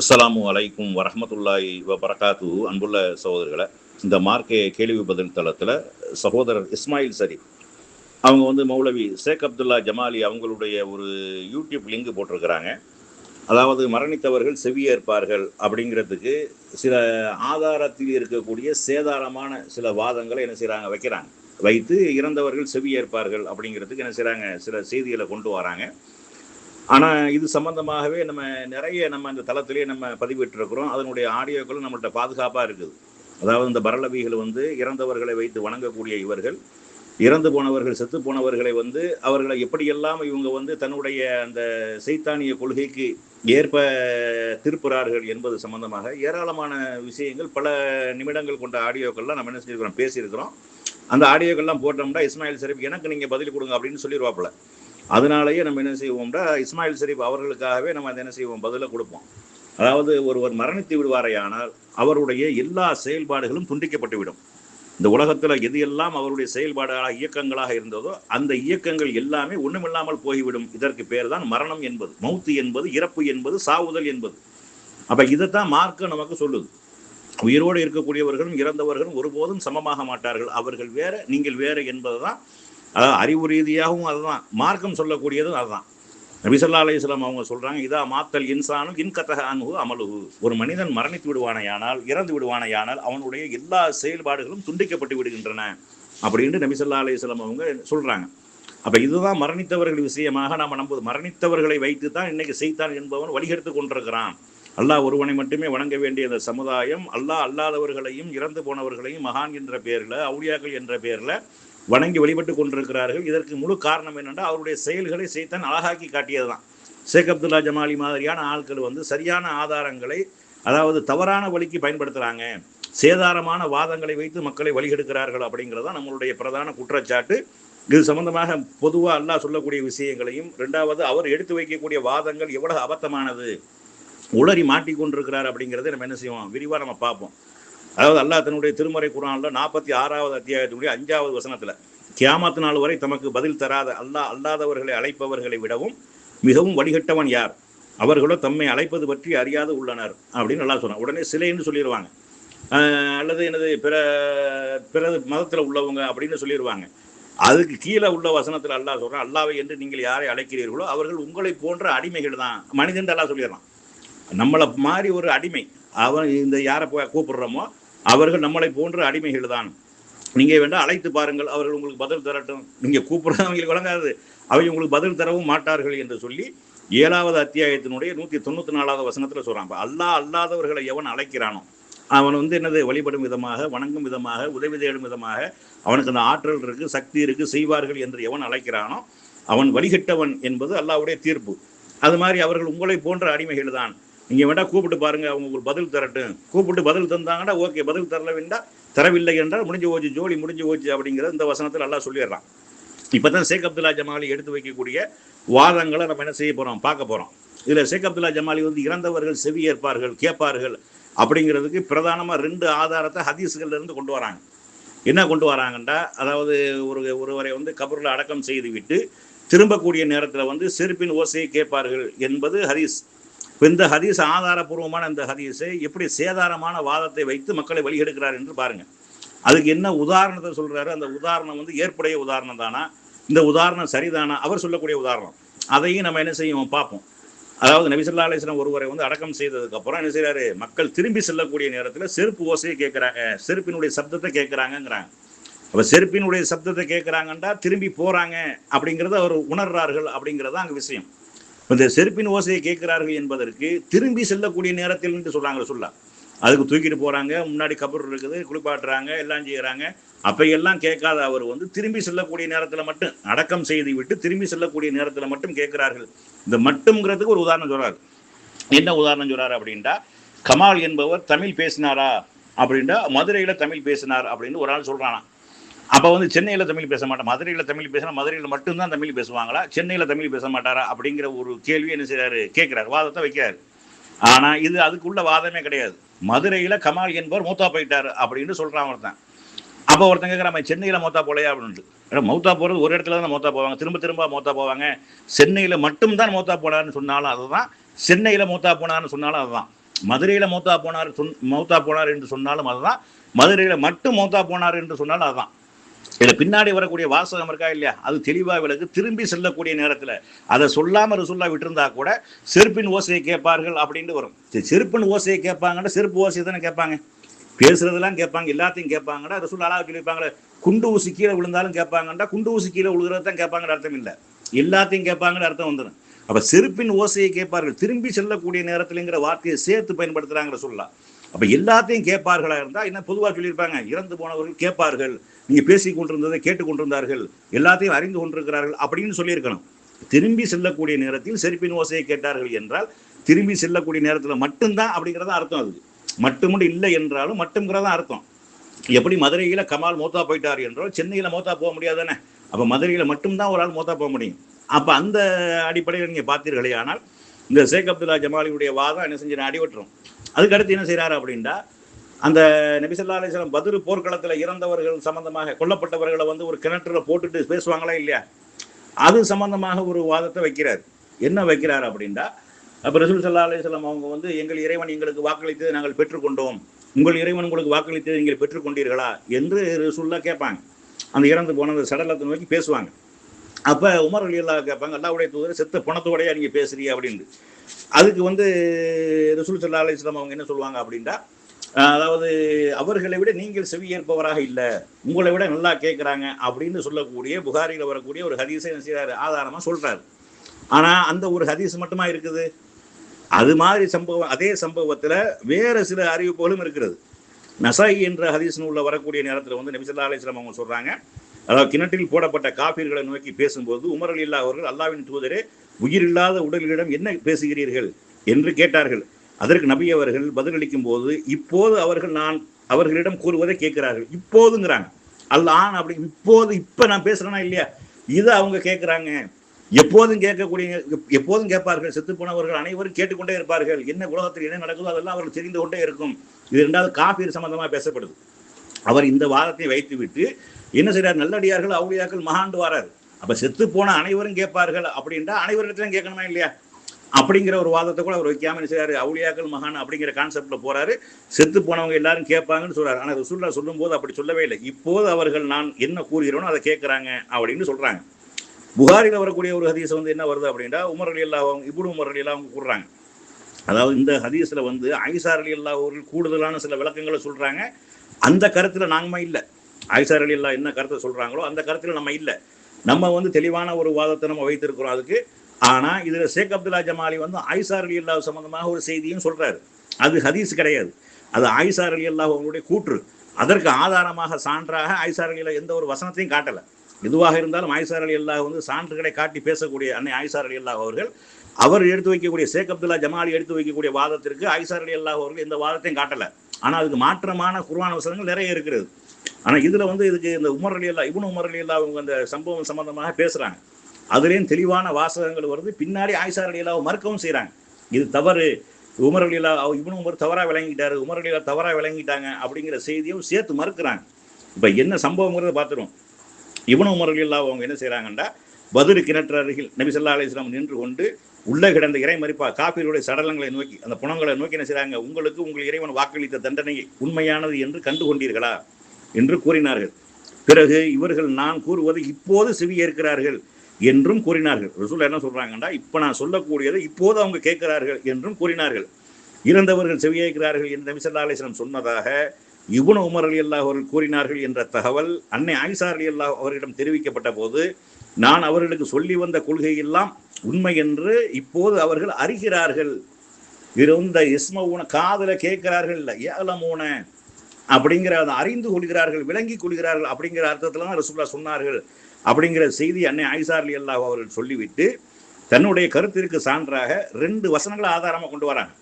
அஸ்லாம் அலைக்கும் வரமத்துல்லாய் வரகாத்து அன்புள்ள சகோதரர்களை இந்த மார்க்கே கேள்வி பதில் தளத்தில் சகோதரர் இஸ்மாயில் சரி. அவங்க வந்து மௌலவி ஷேக் அப்துல்லா ஜமாலி அவங்களுடைய ஒரு யூடியூப் லிங்க் போட்டிருக்கிறாங்க. அதாவது மரணித்தவர்கள் செவியேற்பார்கள் அப்படிங்கிறதுக்கு சில ஆதாரத்தில் இருக்கக்கூடிய சேதாரமான சில வாதங்களை என்ன செய்கிறாங்க வைக்கிறாங்க. வைத்து இறந்தவர்கள் செவியேற்பார்கள் அப்படிங்கிறதுக்கு என்ன செய்கிறாங்க சில செய்திகளை கொண்டு வராங்க. ஆனால் இது சம்பந்தமாகவே நம்ம நிறைய நம்ம இந்த தளத்திலேயே நம்ம பதிவிட்டிருக்கிறோம். அதனுடைய ஆடியோக்களும் நம்மள்ட்ட பாதுகாப்பாக இருக்குது. அதாவது இந்த பரலவிகள் வந்து இறந்தவர்களை வைத்து வணங்கக்கூடிய இவர்கள் இறந்து போனவர்கள் செத்து போனவர்களை வந்து அவர்களை எப்படியெல்லாம் இவங்க வந்து தன்னுடைய அந்த சைத்தானிய கொள்கைக்கு ஏற்ப திருப்புறார்கள் என்பது சம்பந்தமாக ஏராளமான விஷயங்கள் பல நிமிடங்கள் கொண்ட ஆடியோக்கள்லாம் நம்ம என்ன செஞ்சிருக்கிறோம் பேசியிருக்கிறோம். அந்த ஆடியோக்கள்லாம் போட்டோம்னா இஸ்மாயில் ஷரீப் எனக்கு நீங்கள் பதில் கொடுங்க அப்படின்னு சொல்லிடுவாப்புல அதனாலேயே நம்ம என்ன செய்வோம்னா இஸ்மாயில் ஷரீப் அவர்களுக்காகவே நம்ம அதை என்ன செய்வோம்? பதிலை கொடுப்போம். அதாவது ஒருவர் மரணித்து விடுவாரையானால் அவருடைய எல்லா செயல்பாடுகளும் துண்டிக்கப்பட்டுவிடும். இந்த உலகத்தில் எது எல்லாம் அவருடைய செயல்பாடுகளாக இயக்கங்களாக இருந்ததோ அந்த இயக்கங்கள் எல்லாமே ஒன்றுமில்லாமல் போய்விடும். இதற்கு பேர் தான் மரணம் என்பது. மௌத்து என்பது இறப்பு என்பது சாவுதல் என்பது. அப்போ இதைத்தான் மார்க்கம் நமக்கு சொல்லுது. உயிரோடு இருக்கக்கூடியவர்களும் இறந்தவர்களும் ஒருபோதும் சமமாக மாட்டார்கள். அவர்கள் வேற நீங்கள் வேற என்பதுதான் அதாவது அறிவு ரீதியாகவும் அதுதான். மார்க்கம் சொல்லக்கூடியதும் அதுதான். நபிசல்லா அலிஸ்லாம் அவங்க சொல்றாங்க இதா மாத்தல் இன்சானும் இன்கத்தக அனுகு அமலுகு ஒரு மனிதன் மரணித்து விடுவானையானால் இறந்து விடுவானையானால் அவனுடைய எல்லா செயல்பாடுகளும் துண்டிக்கப்பட்டு விடுகின்றன அப்படின்னு நபிசல்லா அலிஸ்லாம் அவங்க சொல்றாங்க. அப்ப இதுதான் மரணித்தவர்கள் விஷயமாக நாம் நம்புவது. மரணித்தவர்களை வைத்து தான் இன்னைக்கு செய்தான் என்பவன் வழிகெடுத்து கொண்டிருக்கிறான். அல்லாஹ் ஒருவனை மட்டுமே வணங்க வேண்டிய அந்த சமுதாயம் அல்லாஹ் அல்லாதவர்களையும் இறந்து போனவர்களையும் மகான் என்ற பேரில் அவுளியாக்கள் என்ற பேரில் வணங்கி வழிபட்டு கொண்டிருக்கிறார்கள். இதற்கு முழு காரணம் என்னென்றால் அவருடைய செயல்களை சைத்தான் அழகாக்கி காட்டியது தான் ஷேக் அப்துல்லா ஜமாலி மாதிரியான ஆட்கள் வந்து சரியான ஆதாரங்களை அதாவது தவறான வழிக்கு பயன்படுத்துகிறாங்க சேதாரமான வாதங்களை வைத்து மக்களை வழிகெடுக்கிறார்கள் அப்படிங்கிறது தான் நம்மளுடைய பிரதான குற்றச்சாட்டு. இது சம்பந்தமாக பொதுவாக அல்லாஹ் சொல்லக்கூடிய விஷயங்களையும் ரெண்டாவது அவர் எடுத்து வைக்கக்கூடிய வாதங்கள் எவ்வளவு அபத்தமானது உளறி மாட்டிக்கொண்டிருக்கிறார் அப்படிங்கிறத நம்ம என்ன செய்வோம்? விரிவாக நம்ம பார்ப்போம். அதாவது அல்லாஹ் தன்னுடைய திருமறை குரான்ல நாற்பத்தி ஆறாவது அத்தியாயத்தினுடைய அஞ்சாவது வசனத்துல கியாமத்து நாள் வரை தமக்கு பதில் தராத அல்லாஹ் அல்லாதவர்களை அழைப்பவர்களை விடவும் மிகவும் வழிகட்டவன் யார்? அவர்களோ தம்மை அழைப்பது பற்றி அறியாது உள்ளனர் அப்படின்னு நல்லா சொன்னான். உடனே சிலைன்னு சொல்லிடுவாங்க அல்லது எனது பிற பிற மதத்தில் உள்ளவங்க அப்படின்னு சொல்லிடுவாங்க அதுக்கு கீழே உள்ள வசனத்தில் அல்லாஹ் சொல்கிறான் அல்லாவை என்று நீங்கள் யாரை அழைக்கிறீர்களோ அவர்கள் உங்களை போன்ற அடிமைகள் தான். மனிதன் எல்லாம் சொல்லிடுறான். நம்மளை மாதிரி ஒரு அடிமை அவன் இந்த யாரை போய் கூப்பிடுறோமோ அவர்கள் நம்மளை போன்ற அடிமைகள் தான். நீங்கள் வேண்டாம் அழைத்து பாருங்கள் அவர்கள் உங்களுக்கு பதில் தரட்டும். நீங்கள் கூப்பிடுறவங்களுக்கு வழங்காது. அவை உங்களுக்கு பதில் தரவும் மாட்டார்கள் என்று சொல்லி ஏழாவது அத்தியாயத்தினுடைய நூற்றி தொண்ணூற்றி நாலாவது வசனத்தில் சொல்கிறான் இப்போ அல்லா அல்லாதவர்களை எவன் அழைக்கிறானோ அவன் வந்து என்னது வழிபடும் விதமாக வணங்கும் விதமாக உதவி தேடும் விதமாக அவனுக்கு அந்த ஆற்றல் இருக்குது சக்தி இருக்குது செய்வார்கள் என்று எவன் அழைக்கிறானோ அவன் வழிகட்டவன் என்பது அல்லாவுடைய தீர்ப்பு. அது மாதிரி அவர்கள் உங்களை போன்ற அடிமைகள் தான். நீங்கள் வேண்டாம் கூப்பிட்டு பாருங்க அவங்க உங்களுக்கு பதில் தரட்டும். கூப்பிட்டு பதில் தந்தாங்கன்னா ஓகே பதில் தரல வேண்டாம் தரவில்லை என்றால் முடிஞ்சு போச்சு ஜோலி முடிஞ்சு போச்சு அப்படிங்கிறது இந்த வசனத்தில் நல்லா சொல்லிடுறான். இப்போ தான் ஷேக் அப்துல்லா ஜமாலி எடுத்து வைக்கக்கூடிய வாதங்களை நம்ம என்ன செய்ய போகிறோம் பார்க்க போகிறோம் இதில் ஷேக் அப்துல்லா ஜமாலி வந்து இறந்தவர்கள் செவியேற்பார்கள் கேட்பார்கள் அப்படிங்கிறதுக்கு பிரதானமாக ரெண்டு ஆதாரத்தை ஹதீஸுகள்லேருந்து கொண்டு வராங்க. என்ன கொண்டு வராங்கண்டா? அதாவது ஒரு ஒருவரை வந்து கபரில் அடக்கம் செய்து விட்டு திரும்பக்கூடிய நேரத்தில் வந்து செருப்பின் ஓசையை கேட்பார்கள் என்பது ஹதீஸ். இப்போ இந்த ஹதீஸ் ஆதாரபூர்வமான இந்த ஹதீஸை எப்படி சேதாரமான வாதத்தை வைத்து மக்களை வழிகெடுக்கிறார் என்று பாருங்க. அதுக்கு என்ன உதாரணத்தை சொல்றாரு? அந்த உதாரணம் வந்து ஏற்புடைய உதாரணம் தானா? இந்த உதாரணம் சரிதானா? அவர் சொல்லக்கூடிய உதாரணம். அதையும் நம்ம என்ன செய்வோம்? பார்ப்போம். அதாவது நபிசல்லா அலிஸ்லாம் ஒருவரை வந்து அடக்கம் செய்ததுக்கு அப்புறம் என்ன செய்யறாரு மக்கள் திரும்பி செல்லக்கூடிய நேரத்தில் செருப்பு ஓசையை கேட்குறாங்க. செருப்பினுடைய சப்தத்தை கேட்குறாங்கங்கிறாங்க. அப்போ செருப்பினுடைய சப்தத்தை கேட்குறாங்கன்றா திரும்பி போகிறாங்க அப்படிங்கிறத அவர் உணர்றார்கள் அப்படிங்கிறது அங்கே விஷயம். இந்த செருப்பின் ஓசையை கேட்கிறார்கள் என்பதற்கு திரும்பி செல்லக்கூடிய நேரத்தில் என்று சொல்றாங்க சொல்ல அதுக்கு தூக்கிட்டு போறாங்க முன்னாடி கபர் இருக்குது குளிப்பாட்டுறாங்க எல்லாம் செய்யறாங்க. அப்பையெல்லாம் கேட்காத அவர் வந்து திரும்பி செல்லக்கூடிய நேரத்தில் மட்டும் அடக்கம் செய்து விட்டு திரும்பி செல்லக்கூடிய நேரத்தில் மட்டும் கேட்கிறார்கள். இந்த மட்டும்ங்கிறதுக்கு ஒரு உதாரணம் சொல்றாரு. என்ன உதாரணம் சொல்றாரு அப்படின்ட்டா கமால் என்பவர் தமிழ் பேசினாரா அப்படின்ட்டா மதுரையில தமிழ் பேசினார் அப்படின்னு ஒரு ஆள் சொல்றானா. அப்போ வந்து சென்னையில் தமிழ் பேச மாட்டேன் மதுரையில் தமிழ் பேசினா மதுரையில் மட்டும்தான் தமிழ் பேசுவாங்களா? சென்னையில் தமிழ் பேச மாட்டாரா? அப்படிங்கிற ஒரு கேள்வி என்ன செய்கிறாரு கேட்குறாரு வாதத்தை வைக்கிறாரு. ஆனால் இது அதுக்குள்ள வாதமே கிடையாது. மதுரையில் கமால் என்பவர் மூத்தா போயிட்டார் அப்படின்னு சொல்கிறான் ஒருத்தன். அப்போ ஒருத்தங்க கேட்குறாங்க சென்னையில் மூத்தா போலையா? அப்படின்ட்டு மௌத்தா போகிறது ஒரு இடத்துல தான் மௌத்தா போவாங்க. திரும்ப திரும்ப மௌத்தா போவாங்க. சென்னையில் மட்டும்தான் மௌத்தா போனான்னு சொன்னாலும் அதுதான். சென்னையில் மூத்தா போனார்னு சொன்னாலும் அதுதான். மதுரையில் மௌத்தா போனார் சொன் மௌத்தா போனார் என்று சொன்னாலும் அதுதான். மதுரையில் மட்டும் மௌத்தா போனார் என்று சொன்னாலும் அதுதான். இதுல பின்னாடி வரக்கூடிய வாசகம் இருக்கா இல்லையா? அது தெளிவா விலகு திரும்பி செல்லக்கூடிய நேரத்துல அதை சொல்லாம ரசுல்லா விட்டுருந்தா கூட செருப்பின் ஓசையை கேட்பார்கள் அப்படின்ட்டு வரும். சரி, செருப்பின் ஓசையை கேட்பாங்கன்னா செருப்பு ஓசையை தானே கேட்பாங்க. பேசுறதெல்லாம் கேட்பாங்க எல்லாத்தையும் கேட்பாங்கன்னா ரசூல் அழகா சொல்லியிருப்பாங்களே குண்டு ஊசி கீழே விழுந்தாலும் கேட்பாங்கன்னா குண்டு ஊசி கீழே விழுகிறது தான் கேட்பாங்கன்னு அர்த்தம் இல்லை. எல்லாத்தையும் கேட்பாங்கன்னு அர்த்தம் வந்துடும். அப்ப செருப்பின் ஓசையை கேட்பார்கள். திரும்பி செல்லக்கூடிய நேரத்துலங்கிற வார்த்தையை சேர்த்து பயன்படுத்துறாங்க சொல்லலாம் அப்ப எல்லாத்தையும் கேட்பார்களா இருந்தா என்ன பொதுவாக சொல்லியிருப்பாங்க இறந்து போனவர்கள் கேட்பார்கள். நீங்க பேசி கொண்டிருந்ததை கேட்டுக்கொண்டிருந்தார்கள் எல்லாத்தையும் அறிந்து கொண்டிருக்கிறார்கள் அப்படின்னு சொல்லியிருக்கணும். திரும்பி செல்லக்கூடிய நேரத்தில் செருப்பின் ஓசையை கேட்டார்கள் என்றால் திரும்பி செல்லக்கூடிய நேரத்தில் மட்டும்தான் அப்படிங்கிறத அர்த்தம் அது. மட்டும் இல்லை என்றாலும் மட்டும்ங்கிறதா அர்த்தம். எப்படி மதுரையில் கமால் மோத்தா போயிட்டார் என்றால் சென்னையில் மோத்தா போக முடியாதானே அப்போ மதுரையில் மட்டும்தான் ஒரு ஆள் மோத்தா போக முடியும். அப்போ அந்த அடிப்படையில் நீங்கள் பார்த்தீர்களே ஆனால் இந்த ஷேக் அப்துல்லா ஜமாலியுடைய வாதம் என்ன செஞ்சு அடிவட்டுரும் அதுக்கடுத்து என்ன செய்கிறாரு அப்படின்னா அந்த நபிசல்லா அலிஸ்லாம் பதிரு போர்க்களத்தில் இறந்தவர்கள் சம்பந்தமாக கொல்லப்பட்டவர்களை வந்து ஒரு கிணற்றுல போட்டுட்டு பேசுவாங்களா இல்லையா? அது சம்பந்தமாக ஒரு வாதத்தை வைக்கிறார். என்ன வைக்கிறார் அப்படின்னா அப்போ ரசூல் சல்லா அலிஸ்லாம் அவங்க வந்து எங்கள் இறைவன் எங்களுக்கு வாக்களித்தது நாங்கள் பெற்றுக்கொண்டோம். உங்கள் இறைவன் உங்களுக்கு வாக்களித்தது நீங்கள் பெற்றுக்கொண்டீர்களா? என்று ரசூல்லா கேட்பாங்க. அந்த இறந்து போன அந்த சடலத்தை நோக்கி பேசுவாங்க. அப்போ உமர் அலி அல்லா கேட்பாங்க அல்லாவுடைய தூதர் செத்த பணத்தோடையா நீங்கள் பேசுறீங்க? அப்படின்னு. அதுக்கு வந்து ரசூல் சல்லா அலிஸ்லாம் அவங்க என்ன சொல்லுவாங்க அப்படின்னா அதாவது அவர்களை விட நீங்கள் செவியேற்பவராக இல்லை. உங்களை விட நல்லா கேட்குறாங்க அப்படின்னு சொல்லக்கூடிய புகாரியில் வரக்கூடிய ஒரு ஹதீஸை என்ன ஆதாரமாக ஆதாரமா ஆனால் அந்த ஒரு ஹதீஸ் மட்டுமா இருக்குது? அது மாதிரி சம்பவம் அதே சம்பவத்தில் வேறு சில அறிவிப்புகளும் இருக்கிறது. நசாயி என்ற ஹதீஸ் உள்ள வரக்கூடிய நேரத்தில் வந்து நபிசல்லா அலிஸ்லாம் அவங்க சொல்கிறாங்க அதாவது கிணற்றில் போடப்பட்ட காப்பீர்களை நோக்கி பேசும்போது உமர் அலி இல்லா அவர்கள் அல்லாவின் தூதரே உயிரில்லாத உடல்களிடம் என்ன பேசுகிறீர்கள்? என்று கேட்டார்கள். அதற்கு நபி அவர்கள் பதிலளிக்கும் போது இப்போது அவர்கள் நான் அவர்களிடம் கூறுவதை கேட்கிறார்கள். இப்போதுங்கிறாங்க. அல்லான் அப்படி இப்போது இப்ப நான் பேசுறேனா இல்லையா? இதை அவங்க கேட்கிறாங்க. எப்போதும் கேட்கக்கூடிய எப்போதும் கேட்பார்கள். செத்து போனவர்கள் அனைவரும் கேட்டுக்கொண்டே இருப்பார்கள். என்ன உலகத்தில் என்ன நடக்குதோ அதெல்லாம் அவர்கள் தெரிந்து கொண்டே இருக்கும். இது ரெண்டாவது காபீர் சம்பந்தமாக பேசப்படுது. அவர் இந்த வாதத்தை வைத்துவிட்டு என்ன செய்கிறார் நல்லடியார்கள் அவுளியாக்கள் மகாண்டு வரார். அப்ப செத்து போன அனைவரும் கேட்பார்கள் அப்படின்றா அனைவரிடத்திலும் கேட்கணுமா இல்லையா? அப்படிங்கிற ஒரு வாதத்தை கூட அவர் வைக்காம செய்யறாரு அவுளியாக்கள் மகான் அப்படிங்கிற கான்செப்ட்ல போறாரு. செத்து போனவங்க எல்லாரும் கேட்பாங்கன்னு சொல்றாரு. ஆனா ரசூல்லா சொல்லும் போது அப்படி சொல்லவே இல்லை. இப்போது அவர்கள் நான் என்ன கூறுகிறோனோ அதை கேட்கறாங்க அப்படின்னு சொல்றாங்க. புகாரில் வரக்கூடிய ஒரு ஹதீஸ் வந்து என்ன வருது அப்படின்னா உமர் அலி அல்லா அவங்க இப்னு உமர் அலி அல்லா அவங்க கூடுறாங்க அதாவது இந்த ஹதீஸ்ல வந்து ஐசார் அலி அல்லா அவர்கள் கூடுதலான சில விளக்கங்களை சொல்றாங்க. அந்த கருத்துல நாம இல்லை. ஐசார் அலி அல்லா என்ன கருத்தை சொல்றாங்களோ அந்த கருத்துல நம்ம இல்லை. நம்ம வந்து தெளிவான ஒரு வாதத்தை நம்ம வைத்திருக்கிறோம் அதுக்கு. ஆனா இதுல ஷேக் அப்துல்லா ஜமாலி வந்து ஆயிசார் அலி அல்லா சம்பந்தமாக ஒரு செய்தியும் சொல்றாரு. அது ஹதீஸ் கிடையாது. அது ஆயிசார் அலி அல்லாஹ் அவங்களுடைய கூற்று. அதற்கு ஆதாரமாக சான்றாக ஆயிசார் அலி எந்த ஒரு வசனத்தையும் காட்டல. எதுவாக இருந்தாலும் ஆயிசார் அலி அல்லாஹ் வந்து சான்றுகளை காட்டி பேசக்கூடிய அன்னை ஆயிசார் அலி அல்லாஹ் அவர்கள் அவர் எடுத்து வைக்கக்கூடிய ஷேக் அப்துல்லா ஜமாலி எடுத்து வைக்கக்கூடிய வாதத்திற்கு ஆயிசார் அலி அல்லாஹ் அவர்கள் எந்த வாதத்தையும் காட்டல. ஆனா அதுக்கு மாற்றமான குர்வான வசனங்கள் நிறைய இருக்கிறது. ஆனா இதுல வந்து இதுக்கு இந்த உமர் அலி அல்லா இவனு உமர் அலி அல்லா அவங்க அந்த சம்பவம் சம்பந்தமாக பேசுறாங்க. அதுலேயும் தெளிவான வாசகங்கள் வருது. பின்னாடி ஆயிஷா அலிலாவை மறுக்கவும் செய்கிறாங்க இது தவறு. உமர் அலிலா அல்லா இவனு உமர் தவறாக விளங்கிட்டாரு. உமர் அலிலா தவறாக விளங்கிட்டாங்க அப்படிங்கிற செய்தியும் சேர்த்து மறுக்கிறாங்க. இப்போ என்ன சம்பவங்கிறத பார்த்துருவோம். இவனு உமர் அலிலா அவங்க என்ன செய்கிறாங்கன்னா பதிரு கிணற்று அருகில் நபிசல்லா அலிஸ்லாம் நின்று கொண்டு உள்ளே கிடந்த இறை மறிப்பா காப்பீருடைய சடலங்களை நோக்கி அந்த புணங்களை நோக்கி என்ன செய்கிறாங்க உங்களுக்கு உங்கள் இறைவன் வாக்களித்த தண்டனை உண்மையானது என்று கண்டு கொண்டீர்களா என்று கூறினார்கள். பிறகு இவர்கள் நான் கூறுவது இப்போது செவி ஏற்கிறார்கள் என்றும் கூறினார்கள். ரசூல் என்ன சொல்றாங்கன்னா இப்ப நான் சொல்லக்கூடியதை இப்போது அவங்க கேட்கிறார்கள் என்றும் கூறினார்கள். இறந்தவர்கள் செவியேற்கிறார்கள் என்று நபி ஸல்லல்லாஹு சொன்னதாக இப்னு உமர் அலி அல்லாஹ் அவர்கள் கூறினார்கள் என்ற தகவல் அன்னை ஆயிஷா அலி அல்லாஹ் அவரிடம் தெரிவிக்கப்பட்ட போது நான் அவர்களுக்கு சொல்லி வந்த கொள்கையெல்லாம் உண்மை என்று இப்போது அவர்கள் அறிகிறார்கள். இருந்த இஸ்மவுன காதல கேட்கிறார்கள் இல்ல ஏலமூன அப்படிங்கிற அதை அறிந்து கொள்கிறார்கள் விளங்கி கொள்கிறார்கள் அப்படிங்கிற அர்த்தத்துல தான் ரசூல்லா சொன்னார்கள். அப்படிங்கிற செய்தி அன்னை ஆயிஷா அலி அல்லாஹ் அவர்கள் சொல்லிவிட்டு தன்னுடைய கருத்திற்கு சான்றாக ரெண்டு வசனங்களை ஆதாரமாக கொண்டு வராங்க.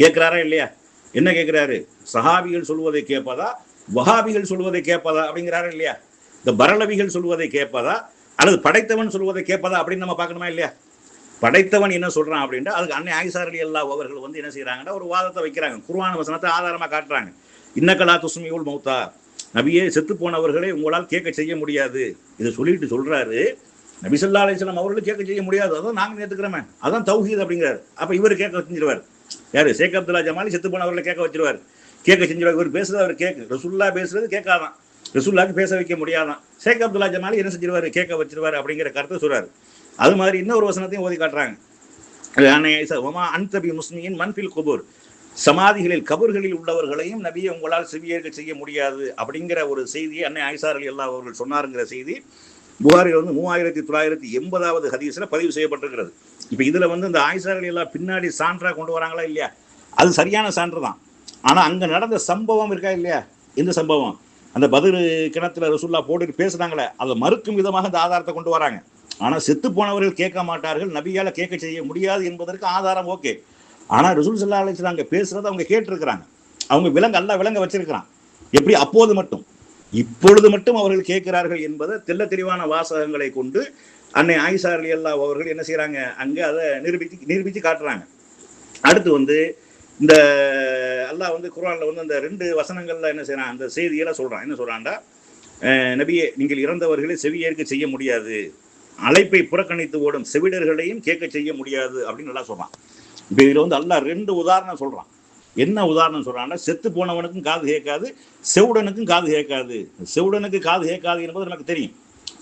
கேட்குறாரா இல்லையா? என்ன கேட்குறாரு? சஹாபிகள் சொல்வதை கேட்பதா? வஹாபிகள் சொல்வதை கேட்பதா? அப்படிங்கிறாரா இல்லையா? இந்த பரலவிகள் சொல்வதை கேட்பதா? அல்லது படைத்தவன் சொல்வதை கேட்பதா? அப்படின்னு நம்ம பார்க்கணுமா இல்லையா? படைத்தவன் என்ன சொல்கிறான் அப்படின்ட்டு அதுக்கு அன்னை ஆயிசார் அலி அல்லாஹ் அவர்கள் வந்து என்ன செய்கிறாங்கன்னா ஒரு வாதத்தை வைக்கிறாங்க. குர்ஆன் வசனத்தை ஆதாரமாக காட்டுறாங்க. இன்னக்கலா துஸ்மியுல் மௌத்தா. நபியே செத்து போனவர்களை உங்களால் கேட்க செய்ய முடியாது. இதை சொல்லிட்டு சொல்றாரு. நபிசல்லா அலிஸ்லாம் அவர்களும் கேட்க செய்ய முடியாது. அதான் நாங்கள் ஏத்துக்கிறோமே. அதான் தௌஹீத் அப்படிங்கிறார். அப்ப இவர் கேட்க செஞ்சிருவார். யாரு? ஷேக் அப்துல்லா ஜமாலி செத்து போனவர்களை கேட்க வச்சிருவார். கேட்க செஞ்சிருவார். இவர் பேசுறது அவர் கேட்கு ரசுல்லா பேசுறது கேட்காதான். ரசுல்லாக்கு பேச வைக்க முடியாதான். ஷேக் அப்துல்லா ஜமாலி என்ன செஞ்சிருவாரு? கேட்க வச்சிருவார் அப்படிங்கிற கருத்தை சொல்றாரு. அது மாதிரி இன்னொரு வசனத்தையும் ஓதி காட்டுறாங்க. அன்தபி முஸ்லிமின் மன்பில் குபூர். சமாதிகளில் கபர்களில் உள்ளவர்களையும் நபியை உங்களால் செவியேற்க செய்ய முடியாது அப்படிங்கிற ஒரு செய்தியை அன்னை ஆயிசார் அலி அல்லா அவர்கள் சொன்னாருங்கிற செய்தி புகாரில் வந்து மூவாயிரத்தி தொள்ளாயிரத்தி எண்பதாவது ஹதீஸில் பதிவு செய்யப்பட்டிருக்கிறது. இப்போ இதில் வந்து இந்த ஆயிசார் அலி அல்லா பின்னாடி சான்றாக கொண்டு வராங்களா இல்லையா? அது சரியான சான்று தான். ஆனால் அங்கே நடந்த சம்பவம் இருக்கா இல்லையா? இந்த சம்பவம்? அந்த பதில் கிணத்துல ரசுல்லா போட்டுட்டு பேசுனாங்களே அதை மறுக்கும் விதமாக இந்த ஆதாரத்தை கொண்டு வராங்க. ஆனால் செத்து போனவர்கள் கேட்க மாட்டார்கள் நபியால் கேட்க செய்ய முடியாது என்பதற்கு ஆதாரம் ஓகே. ஆனால் ரிசூல் சல்லா அலிஸ்லாம் அங்கே பேசுறதை அவங்க கேட்டிருக்கிறாங்க. அவங்க விலங்கு அல்ல விலங்க வச்சிருக்கிறான். எப்படி? அப்போது மட்டும். இப்பொழுது மட்டும் அவர்கள் கேட்கிறார்கள் என்பதை தெல்ல தெளிவான வாசகங்களை கொண்டு அன்னை ஆயிஷா அலி அல்லா அவர்கள் என்ன செய்கிறாங்க அங்கே அதை நிரூபித்து நிரூபித்து காட்டுறாங்க. அடுத்து வந்து இந்த அல்லாஹ் வந்து குரானில் வந்து அந்த ரெண்டு வசனங்கள்ல என்ன செய்யறான் அந்த செய்தியெல்லாம் சொல்கிறான் என்ன சொல்கிறான்டா நபியே நீங்கள் இறந்தவர்களை செவியேற்க செய்ய முடியாது. அழைப்பை புறக்கணித்து ஓடும் செவிடர்களையும் கேட்க செய்ய முடியாது அப்படின்னு நல்லா சொல்கிறான் இப்போ இதில் வந்து எல்லாம் ரெண்டு உதாரணம் சொல்கிறான் என்ன உதாரணம் சொல்கிறான்னா செத்து போனவனுக்கும் காது கேட்காது செவுடனுக்கும் காது கேட்காது. செவுடனுக்கு காது கேட்காது என்பது நமக்கு தெரியும்.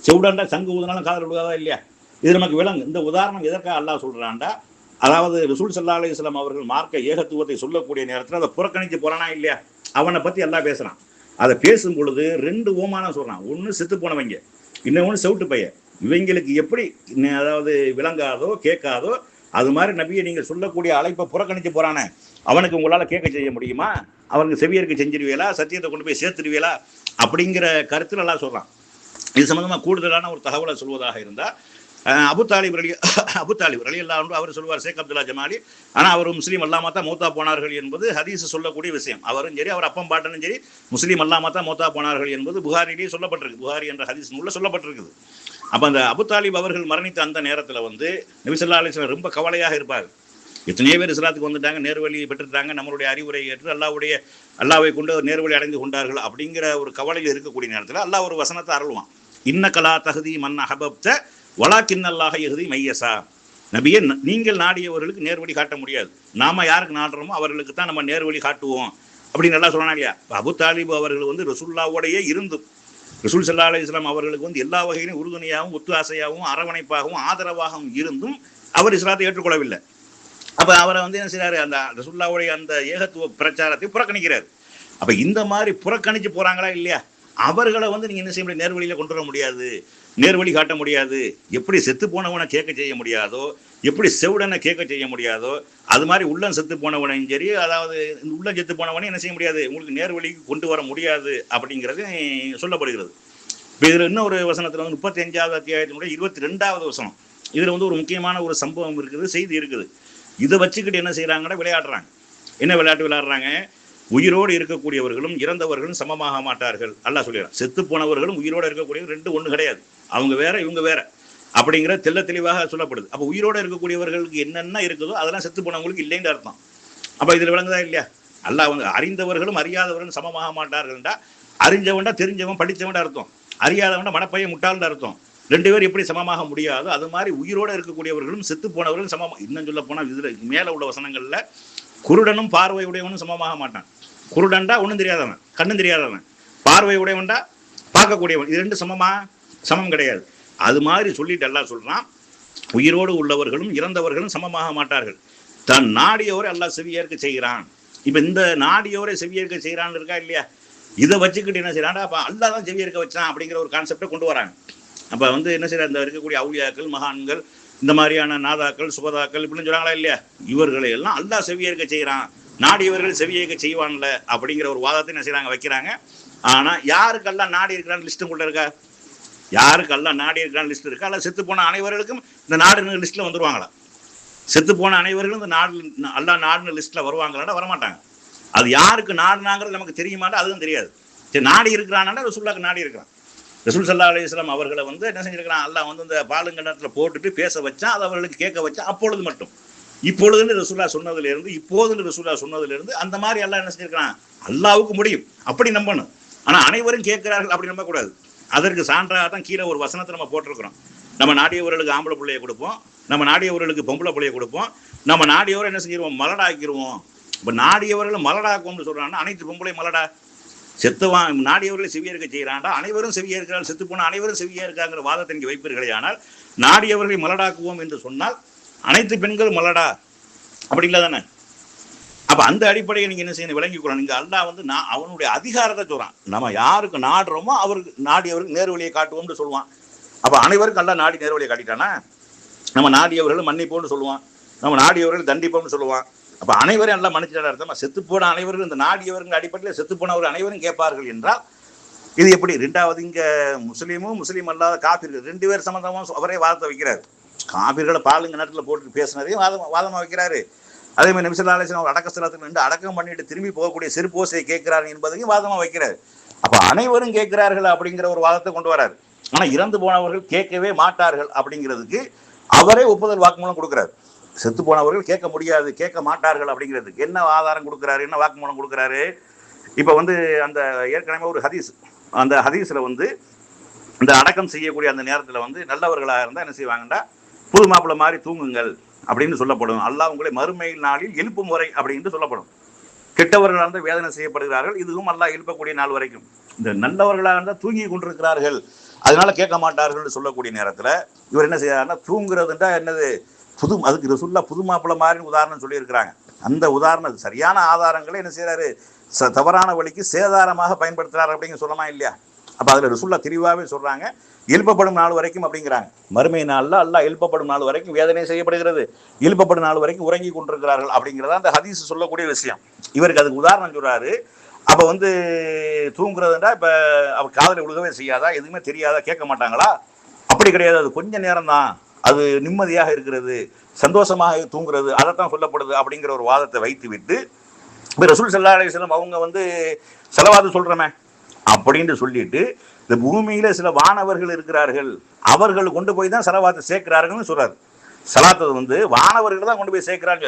செவுடன்டா சங்கு ஊதுனாலும் காதல் விழுகாதா இல்லையா? இது நமக்கு விளங்கு இந்த உதாரணம் எதற்காக அல்லா சொல்கிறான்டா அதாவது ரசூல் சல்லா அலிஸ்லாம் அவர்கள் மார்க்க ஏகத்துவத்தை சொல்லக்கூடிய நேரத்தில் அதை புறக்கணித்து போகிறானா இல்லையா? அவனை பற்றி எல்லாம் பேசுகிறான் அதை பேசும் பொழுது ரெண்டு ஓமானம் சொல்கிறான் ஒன்று செத்து போனவங்க இன்னொன்று செவிட்டு பையன். இவங்களுக்கு எப்படி அதாவது விளங்காதோ கேட்காதோ அது மாதிரி நபியை நீங்கள் சொல்லக்கூடிய அழைப்பை புறக்கணித்து போறானே அவனுக்கு உங்களால் கேட்க செய்ய முடியுமா? அவனுக்கு செவியருக்கு செஞ்சிருவீங்களா சத்தியத்தை கொண்டு போய் சேர்த்துருவீங்களா அப்படிங்கிற கருத்தில் எல்லாம் சொல்கிறான் இது சம்மந்தமாக கூடுதலான ஒரு தகவலை சொல்வதாக இருந்தால் அஹ், ரலி அபு ரலி அல்லா அவர் சொல்வார் ஷேக் அப்துல்லா ஜமாலி ஆனால் அவர் முஸ்லீம் அல்லாம தான் மூத்தா போனார்கள் என்பது ஹதீஸ் சொல்லக்கூடிய விஷயம். அவரும் சரி அவர் அப்பம் பாட்டனும் சரி முஸ்லீம் அல்லாம தான் மூத்தா போனார்கள் என்பது புகாரிலேயே சொல்லப்பட்டிருக்கு. புகாரி என்ற ஹதீஸ் நூல்ல சொல்லப்பட்டிருக்குது. அப்ப அந்த அபுதாலிப் அவர்கள் மரணித்த அந்த நேரத்துல வந்து நபிசல்லா அலிஸ்லாம் ரொம்ப கவலையாக இருப்பார். எத்தனையோ பேர் இஸ்லாத்துக்கு வந்துட்டாங்க நேர்வழியை பெற்றுட்டாங்க நம்மளுடைய அறிவுரை ஏற்று அல்லாவுடைய அல்லாவை கொண்டு நேர்வழி அடைந்து கொண்டார்கள் அப்படிங்கிற ஒரு கவலையில் இருக்கக்கூடிய நேரத்தில் அல்லாஹ் ஒரு வசனத்தை அருள்வான். இன்ன கலா தகுதி மன் அகபப்த வலா கிண்ணல்லாக எகுதி மையசா. நபியே நீங்கள் நாடியவர்களுக்கு நேர்வழி காட்ட முடியாது. நாம யாருக்கு நாடுறோமோ அவர்களுக்கு தான் நம்ம நேர்வழி காட்டுவோம். அப்படின்னு நல்லா சொன்னாங்க இல்லையா? அபு தாலிபு அவர்கள் வந்து ரசுல்லாவோடையே இருந்தும் ரசூல் சல்லா அலி இஸ்லாம் அவர்களுக்கு வந்து எல்லா வகையிலும் உறுதுணையாகவும் ஒத்துவாசையாகவும் அரவணைப்பாகவும் ஆதரவாகவும் இருந்தும் அவர் இஸ்லாத்தை ஏற்றுக்கொள்ளவில்லை. அப்ப அவரை வந்து என்ன செய்யறாரு அந்த ரசுல்லாவுடைய அந்த ஏகத்துவ பிரச்சாரத்தை புறக்கணிக்கிறார். அப்ப இந்த மாதிரி புறக்கணிச்சு போறாங்களா இல்லையா? அவர்களை வந்து நீங்கள் என்ன செய்ய முடியும்? நேர்வழியில் கொண்டு வர முடியாது. நேர்வழி காட்ட முடியாது. எப்படி செத்து போனவனை கேட்க செய்ய முடியாதோ எப்படி செவிடனை கேட்க செய்ய முடியாதோ அது மாதிரி உள்ளம் செத்து போனவனையும் சரி அதாவது இந்த உள்ளம் செத்து போனவனையும் என்ன செய்ய முடியாது? உங்களுக்கு நேர்வழிக்கு கொண்டு வர முடியாது அப்படிங்கிறது சொல்லப்படுகிறது. இப்போ இதில் இன்னொரு வசனத்தில் வந்து முப்பத்தி அஞ்சாவது அத்தியாயத்தினுடைய இருபத்தி ரெண்டாவது வசனம். இதில் வந்து ஒரு முக்கியமான ஒரு சம்பவம் இருக்குது செய்தி இருக்குது. இதை வச்சுக்கிட்டு என்ன செய்கிறாங்கன்னா விளையாடுறாங்க. என்ன விளையாட்டு விளையாடுறாங்க? உயிரோடு இருக்கக்கூடியவர்களும் இறந்தவர்களும் சமமாக மாட்டார்கள். அல்லா சொல்லிடுறான். செத்து போனவர்களும் உயிரோடு இருக்கக்கூடியவர்கள் ரெண்டு ஒன்று கிடையாது. அவங்க வேற இவங்க வேற. அப்படிங்கிற தெல்ல தெளிவாக சொல்லப்படுது. அப்போ உயிரோடு இருக்கக்கூடியவர்களுக்கு என்னென்ன இருக்குதோ அதெல்லாம் செத்து போனவங்களுக்கு இல்லைன்னு அர்த்தம். அப்போ இதில் விளங்குதா இல்லையா? அல்லாஹ் வந்து அறிந்தவர்களும் அறியாதவர்களும் சமமாக மாட்டார்கள்டா. அறிஞ்சவன்டா தெரிஞ்சவன் படித்தவன்டா அர்த்தம். அறியாதவன்டா மனப்பையன் முட்டாள்னு அர்த்தம். ரெண்டு பேரும் எப்படி சமமாக முடியாதோ அது மாதிரி உயிரோடு இருக்கக்கூடியவர்களும் செத்து போனவர்களும் சமமாக இன்னும் சொல்ல போனால் இதில் மேலே உள்ள வசனங்களில் குருடனும் பார்வையுடையவனும் சமமாக மாட்டான். குருடன்டா ஒன்றும் தெரியாதவன் கண்ணும் தெரியாதவன். பார்வை உடையவன்டா பார்க்கக்கூடியவன். இது ரெண்டு சமமா? சமம் கிடையாது. அது மாதிரி சொல்லிட்டு எல்லாம் சொல்றான் உயிரோடு உள்ளவர்களும் இறந்தவர்களும் சமமாக மாட்டார்கள். தன் நாடியோரை எல்லாம் செவியேற்க செய்கிறான். இப்போ இந்த நாடியோரை செவியேற்க செய்கிறான்னு இருக்கா இல்லையா? இதை வச்சுக்கிட்டு என்ன செய்கிறான்டா அப்போ அல்லா தான் செவியேற்க வச்சான் அப்படிங்கிற ஒரு கான்செப்டை கொண்டு வராங்க. அப்போ வந்து என்ன செய்யற இந்த இருக்கக்கூடிய அவுளியாக்கள் மகான்கள் இந்த மாதிரியான நாதாக்கள் சுபதாக்கள் இப்படின்னு சொல்றாங்களா இல்லையா? இவர்களை எல்லாம் அல்லாஹ் செவியேற்க செய்கிறான். நாடியவர்கள் செவியேற்க செய்வான்ல அப்படிங்கிற ஒரு வாதத்தை என்ன செய்யறாங்க வைக்கிறாங்க. ஆனா யாருக்கெல்லாம் நாடி இருக்கிறான்னு லிஸ்ட்டுக்குள்ள இருக்கா? யாருக்கெல்லாம் நாடி இருக்கிறான்னு லிஸ்ட் இருக்கா? அல்ல செத்து போன அனைவர்களுக்கும் இந்த நாடு லிஸ்ட்ல வந்துருவாங்களா? செத்து போன அனைவர்களும் இந்த நாடு அல்லா நாடுன்னு லிஸ்ட்ல வருவாங்களாடா வரமாட்டாங்க. அது யாருக்கு நாடுனாங்கிறது நமக்கு தெரியுமாடா அதுவும் தெரியாது. சரி நாடி இருக்கிறானா ரசூல்லாக்கு நாடி இருக்கிறான். ரசூல் சல்லா அலிஸ்லாம் அவர்களை வந்து என்ன செஞ்சிருக்கிறான்? அல்லா வந்து இந்த பாலுங்கண்டத்தில் போட்டுட்டு பேச வச்சா அது அவர்களுக்கு கேட்க வச்சா அப்பொழுது மட்டும். இப்பொழுதுன்னு ரசூல்லா சொன்னதுலேருந்து இப்போதுன்னு ரசூல்லா சொன்னதுலேருந்து அந்த மாதிரி எல்லாம் என்ன செஞ்சிருக்கிறான்? அல்லாவுக்கு முடியும். அப்படி நம்பணும். ஆனால் அனைவரும் கேட்கிறார்கள் அப்படி நம்பக்கூடாது. அதற்கு சான்றாக தான் கீழே ஒரு வசனத்தை நம்ம போட்டிருக்கிறோம். நம்ம நாடியவர்களுக்கு ஆம்பளை பிள்ளையை கொடுப்போம். நம்ம நாடியவர்களுக்கு பொம்பளை பிள்ளையை கொடுப்போம். நம்ம நாடியவரை என்ன செஞ்சிருவோம்? மலடாக்கிடுவோம் இப்போ நாடியவர்களும் மலடாக்குவோம்னு சொல்கிறாங்கன்னா அனைத்து பொம்பளை மலடா. செத்துவான் நாடியவர்களை செவிய இருக்க செய்கிறாண்டா அனைவரும் செவிய இருக்கிறார்கள் செத்து போன அனைவரும் செவிய இருக்காங்கிற வாதத்தை இங்கே வைப்பீர்களே ஆனால் நாடியவர்களை மலடாக்குவோம் என்று சொன்னால் அனைத்து பெண்களும் மலடா? அப்படி இல்லை தானே? அப்போ அந்த அடிப்படையை நீங்கள் என்ன செய்யணும்? விளங்கிக்கொள்ளணும் நீங்கள் அல்லா வந்து நான் அவனுடைய அதிகாரத்தை சொல்கிறான் நம்ம யாருக்கு நாடுறோமோ அவருக்கு நாடியவருக்கு நேர் வழியை காட்டுவோம்னு சொல்லுவான். அப்போ அனைவருக்கும் அல்லா நாடி நேர் வழியை காட்டிட்டானா? நம்ம நாடியவர்கள் மன்னிப்போம்னு சொல்லுவான். நம்ம நாடியவர்கள் தண்டிப்போம்னு சொல்லுவான். அப்போ அனைவரும் எல்லாம் மன்னிச்சிட அர்த்தமா? செத்து போன அனைவரும் இந்த நாடியவர்கள் அடிப்படையில் செத்து போனவர் அனைவரும் கேட்பார்கள் என்றால் இது எப்படி? ரெண்டாவது இங்கே முஸ்லீமும் முஸ்லீம் அல்லாத காபிர்கள் ரெண்டு பேர் சம்மந்தமாக அவரே வார்த்தை வைக்கிறார். காபிர்களை பாலுங்க நேரத்தில் போட்டு பேசினதையும் வாதம் வாதமாக வைக்கிறாரு. அதே மாதிரி நிமிஷம் ஆலோசனை அவர் அடக்க ஸ்தலத்தில் நின்று அடக்கம் பண்ணிட்டு திரும்பி போகக்கூடிய சிறுபோசையை கேட்கிறார் என்பதையும் வாதமாக வைக்கிறார். அப்போ அனைவரும் கேட்கிறார்கள் அப்படிங்கிற ஒரு வாதத்தை கொண்டு வராரு. ஆனால் இறந்து போனவர்கள் கேட்கவே மாட்டார்கள் அப்படிங்கிறதுக்கு அவரே ஒப்புதல் வாக்குமூலம் கொடுக்குறாரு. செத்து போனவர்கள் கேட்க முடியாது கேட்க மாட்டார்கள் அப்படிங்கிறதுக்கு என்ன ஆதாரம் கொடுக்குறாரு என்ன வாக்குமூலம் கொடுக்குறாரு? இப்போ வந்து அந்த ஏற்கனவே ஒரு ஹதீஸ் அந்த ஹதீஸில் வந்து இந்த அடக்கம் செய்யக்கூடிய அந்த நேரத்தில் வந்து நல்லவர்களாக இருந்தால் என்ன செய்வாங்கன்னா புது மாப்பிள்ளை மாதிரி தூங்குங்கள் அப்படின்னு சொல்லப்படும். அல்லாஹ் உங்களை மறுமை நாளில் எழுப்பு முறை அப்படின்னு சொல்லப்படும். கெட்டவர்களாக இருந்தால் வேதனை செய்யப்படுகிறார்கள். இதுவும் அல்லாஹ் எழுப்பக்கூடிய நாள் வரைக்கும். இந்த நல்லவர்களாக இருந்தால் தூங்கி கொண்டிருக்கிறார்கள். அதனால கேட்க மாட்டார்கள் சொல்லக்கூடிய நேரத்தில் இவர் என்ன செய்யறாருன்னா தூங்குறதுன்றா என்னது? புது அதுக்கு ரசுல்லா புது மாப்பிள்ளை மாதிரி உதாரணம் சொல்லியிருக்கிறாங்க. அந்த உதாரணம் சரியான ஆதாரங்களை என்ன செய்யறாரு? ச- தவறான வழிக்கு சேதாரமாக பயன்படுத்துறாரு அப்படிங்க சொல்லலாம் இல்லையா? அப்போ அதில் ரசுல்லா தெளிவாகவே சொல்கிறாங்க எழுப்பப்படும் நாள் வரைக்கும் அப்படிங்கிறாங்க. மறுமை நாளில் அல்லா எழுப்பப்படும் நாள் வரைக்கும் வேதனை செய்யப்படுகிறது. எழுப்பப்படும் நாள் வரைக்கும் உறங்கி கொண்டிருக்கிறார்கள் அப்படிங்கிறத அந்த ஹதீஸ் சொல்லக்கூடிய விஷயம். இவருக்கு அதுக்கு உதாரணம் சொல்கிறாரு அப்போ வந்து தூங்குறதுன்றா இப்போ அவர் காதலை விழுகவே செய்யாதா? எதுவுமே தெரியாதா? கேட்க மாட்டாங்களா? அப்படி கிடையாது. அது கொஞ்சம் நேரம் தான் அது நிம்மதியாக இருக்கிறது. சந்தோஷமாக தூங்குறது. அதைத்தான் சொல்லப்படுது அப்படிங்கிற ஒரு வாதத்தை வைத்து விட்டு இப்போ ரசூல் சல்லா அலிஸ்லாம் அவங்க வந்து செலவாது சொல்கிறோமே அப்படின்னு சொல்லிட்டு இந்த பூமியில சில வானவர்கள் இருக்கிறார்கள். அவர்கள் கொண்டு போய் தான் சலவாத்தை சேர்க்கிறார்கள்னு சொல்றாரு. சலாத்தது வந்து வானவர்கள் தான் கொண்டு போய் சேர்க்கிறாங்க.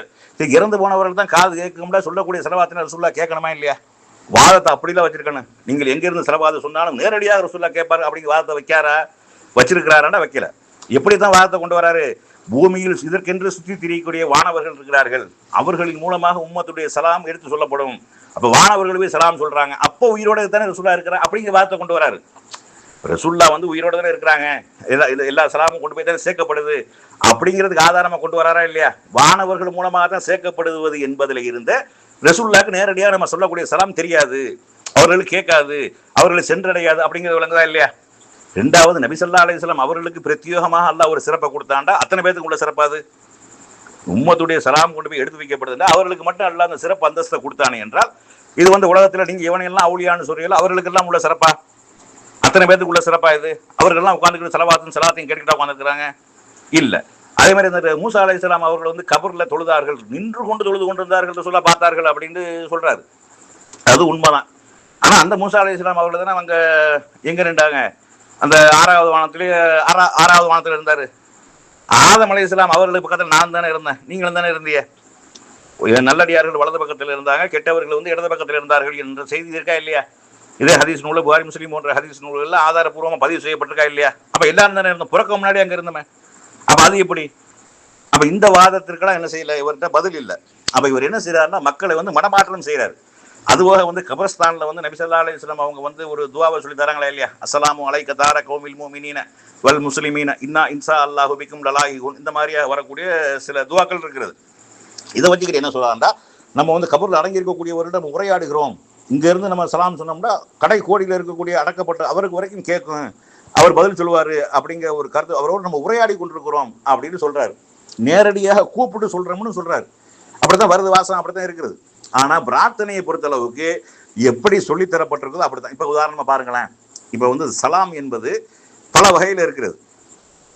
இறந்து போனவர்கள் தான் காது கேட்கும்ல சொல்லக்கூடிய செலவாத்தின ரசூல்லா கேட்கணுமா இல்லையா? வாதத்தை அப்படிலாம் வச்சிருக்கணும். நீங்கள் எங்கிருந்து செலவாத சொன்னாலும் நேரடியாக ரசூல்லா கேட்பாரு அப்படிங்கிற வாதத்தை வைக்காரா? வச்சிருக்கிறாரா வைக்கல. எப்படி தான் வாதத்தை கொண்டு வராரு? பூமியில் இதற்கென்று சுற்றி திரியக்கூடிய வானவர்கள் இருக்கிறார்கள். அவர்களின் மூலமாக உம்மத்துடைய சலாம் எடுத்து சொல்லப்படும். அப்ப வானவர்களுமே சலாம் சொல்றாங்க. அப்போ உயிரோட தானே ரசூல்லா இருக்கிறாங்க அப்படிங்கிற வார்த்தை கொண்டு வராரு. ரசூல்லா வந்து உயிரோட தானே இருக்கிறாங்க. எல்லா எல்லா- எல்லா சலாமும் கொண்டு போய் தானே சேர்க்கப்படுது. அப்படிங்கிறதுக்கு ஆதாரமாக கொண்டு வராரா இல்லையா? வானவர்கள் மூலமாக தான் சேர்க்கப்படுவது என்பதில் இருந்த ரசூல்லாக்கு நேரடியாக நம்ம சொல்லக்கூடிய சலாம் தெரியாது. அவர்களுக்கு கேட்காது. அவர்களை சென்றடையாது அப்படிங்கிறது விளங்குதா இல்லையா? ரெண்டாவது நபி ஸல்லல்லாஹு அவர்களுக்கு பிரத்யேகமாக அல்லா ஒரு சிறப்பை கொடுத்தாண்டா. அத்தனை பேத்துக்கு உள்ள சிறப்பாது உம்மத்துடைய சலாம் கொண்டு போய் எடுத்து வைக்கப்படுதுன்னா அவர்களுக்கு மட்டும் அல்ல அந்த சிறப்பு அந்தஸ்தை கொடுத்தானே என்றால் இது வந்து உலகத்தில் நீங்கள் இவனையெல்லாம் அவுளியான்னு சொல்றீங்களோ அவர்களுக்கெல்லாம் உள்ள சிறப்பா? அத்தனை பேத்துக்கு உள்ள சிறப்பா இது? அவர்கள்லாம் உட்காந்துக்கிட்டு செலவாத்தும் செலவாத்தையும் கேட்டுக்கிட்டா உட்காந்துருக்கிறாங்க இல்லை. அதே மாதிரி இந்த மூசா அலைஹிஸ்ஸலாம் அவர்கள் வந்து கபரில் தொழுதார்கள் நின்று கொண்டு தொழுது கொண்டிருந்தார்கள் சொல்ல பார்த்தார்கள் அப்படின்னு சொல்றாரு. அது உண்மைதான். ஆனால் அந்த மூசா இஸ்லாம் அவர்கள் தானே அவங்க எங்கே நின்றாங்க? அந்த ஆறாவது வானத்திலேயே ஆறா ஆறாவது வானத்தில் இருந்தார். ஆதம் அலைஹிஸ்ஸலாம் அவர்களுக்கு பக்கத்துல நான் தானே இருந்தேன். நீங்களும் தானே இருந்தீங்க. நல்லடியார்கள் வலது பக்கத்தில் இருந்தாங்க கெட்டவர்கள் வந்து இடது பக்கத்தில் இருந்தார்கள் என்ற செய்தி இருக்கா இல்லையா? இதே ஹதீஸ் நூல் புகாரி முஸ்லீம் போன்ற ஹதீஸ் நூல்கள் ஆதாரப்பூர்வமா பதிவு செய்யப்பட்டிருக்கா இல்லையா? அப்ப எல்லாரும் தானே இருந்தோம். புறக்க முன்னாடி அங்கே இருந்தோமே. அப்ப அது எப்படி? அப்ப இந்த வாதத்திற்கெல்லாம் என்ன செய்யல? இவர்கிட்ட பதில் இல்லை. அப்ப இவர் என்ன செய்யறாருன்னா மக்களை வந்து மனமாற்றம் செய்யறாரு அதுபோக வந்து கபர்ஸ்தான்ல வந்து நபிசல்லா அலி இஸ்லாம் அவங்க வந்து ஒரு துவாவை சொல்லி தராங்களா இல்லையா? அஸ்ஸலாமு அலைக்க தார கௌமில் மோமினின வல் முஸ்லிமீன இன்னா இன்சா அல்லாஹு பிக்கும் லலாஹிகுன் இந்த மாதிரியா வரக்கூடிய சில துவாக்கள் இருக்கிறது. இதை வச்சுக்கிட்டு என்ன சொல்றாருன்னா நம்ம வந்து கபரில் அடங்கியிருக்கக்கூடியவர்கிட்ட நம்ம உரையாடுகிறோம். இங்கேருந்து நம்ம சலாம் சொன்னோம்னா கடை கோடியில் இருக்கக்கூடிய அடக்கப்பட்ட அவருக்கு வரைக்கும் கேட்கும். அவர் பதில் சொல்லுவார் அப்படிங்கிற ஒரு கருத்து அவரோடு நம்ம உரையாடி கொண்டிருக்கிறோம் அப்படின்னு சொல்கிறாரு நேரடியாக கூப்பிட்டு சொல்கிறோமுன்னு சொல்கிறாரு அப்படி தான் வருது வாசம் அப்படி தான் இருக்கிறது ஆனா பிரார்த்தனையை பொறுத்தளவுக்கு எப்படி சொல்லித் அப்படி அப்படித்தான். இப்ப உதாரணமா பாருங்களேன். இப்ப வந்து சலாம் என்பது பல வகையில இருக்கிறது.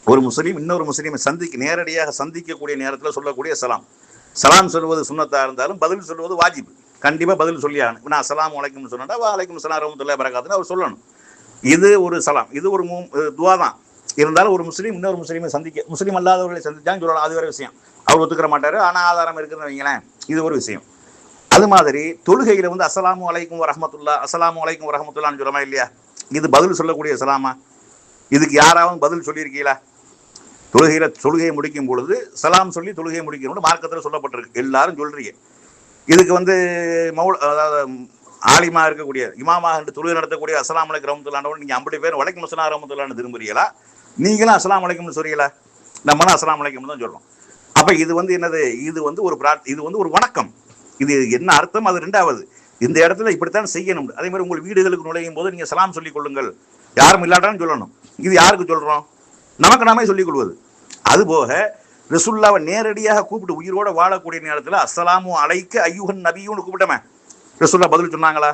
ஒரு முஸ்லீம் இன்னொரு முஸ்லீமை சந்திக்க நேரடியாக சந்திக்கக்கூடிய நேரத்தில் சொல்லக்கூடிய சலாம். சலாம் சொல்வது சுண்ணத்தாக இருந்தாலும் பதில் சொல்வது வாஜிப். கண்டிப்பாக பதில் சொல்லி ஆகணும். நான் சலாம் அலைக்கும் சொன்னா வலைக்கும் சலாம் ரமத்துல்லா பரகாத்துன்னு அவர் சொல்லணும். இது ஒரு சலாம். இது ஒரு மூ துவா தான். இருந்தாலும் ஒரு முஸ்லீம் இன்னொரு முஸ்லீமை சந்திக்க முஸ்லீம் அல்லாதவர்களை சந்திச்சான்னு சொல்லலாம். அது ஒரு விஷயம். அவர் ஒத்துக்கிற மாட்டார். ஆனால் ஆதாரம் இருக்குதுன்னு வைங்களேன். இது ஒரு விஷயம். அது மாதிரி தொழுகையில வந்து அஸ்லாம் அலைக்கும் வரஹமத்துல்லா அஸ்ஸலாமு அலைக்கும் வரஹமத்துல்லான்னு சொல்லுமா இல்லையா? இது பதில் சொல்லக்கூடிய சலாமா இதுக்கு யாராவது பதில் சொல்லியிருக்கீங்களா? தொழுகையில தொழுகையை முடிக்கும் பொழுது சலாம் சொல்லி தொழுகையை முடிக்கணும்னு மார்க்கத்தில் சொல்லப்பட்டிருக்கு. எல்லாரும் சொல்றீங்க. இதுக்கு வந்து மௌல் அதாவது ஆலிமா இருக்கக்கூடிய இமாமாக என்று தொழுகை நடத்தக்கூடிய அஸ்லாம் அலைக்கு ரஹமத்துல்லாண்டவன் நீங்க ஐம்பது பேர் வலைக்கும் அஸ்லாம் ரஹமத்துல்லான்னு திரும்புறீங்களா? நீங்களும் அஸ்லாம் அலைக்கும்னு சொல்றீங்களா? நம்மளும் அஸ்லாம் அலைக்கும் தான் சொல்றோம். அப்ப இது வந்து என்னது? இது வந்து ஒரு பிரார்த் இது வந்து ஒரு வணக்கம். இது என்ன அர்த்தம்? அது ரெண்டாவது. இந்த இடத்துல இப்படித்தான் செய்யணும். அதே மாதிரி உங்கள் வீடுகளுக்கு நுழையும் போது நீங்கள் சலாம் சொல்லிக் கொள்ளுங்கள். யாரும் இல்லாட்டாலும் சொல்லணும். இது யாருக்கு சொல்கிறோம் நமக்கு நாமே சொல்லிக் கொள்வது. அதுபோக ரசுல்லாவை நேரடியாக கூப்பிட்டு உயிரோட வாழக்கூடிய நேரத்தில் அஸ்ஸலாமு அழைக்க ஐயுகன் நபியும்னு கூப்பிட்டமே. ரசுல்லா பதில் சொன்னாங்களா?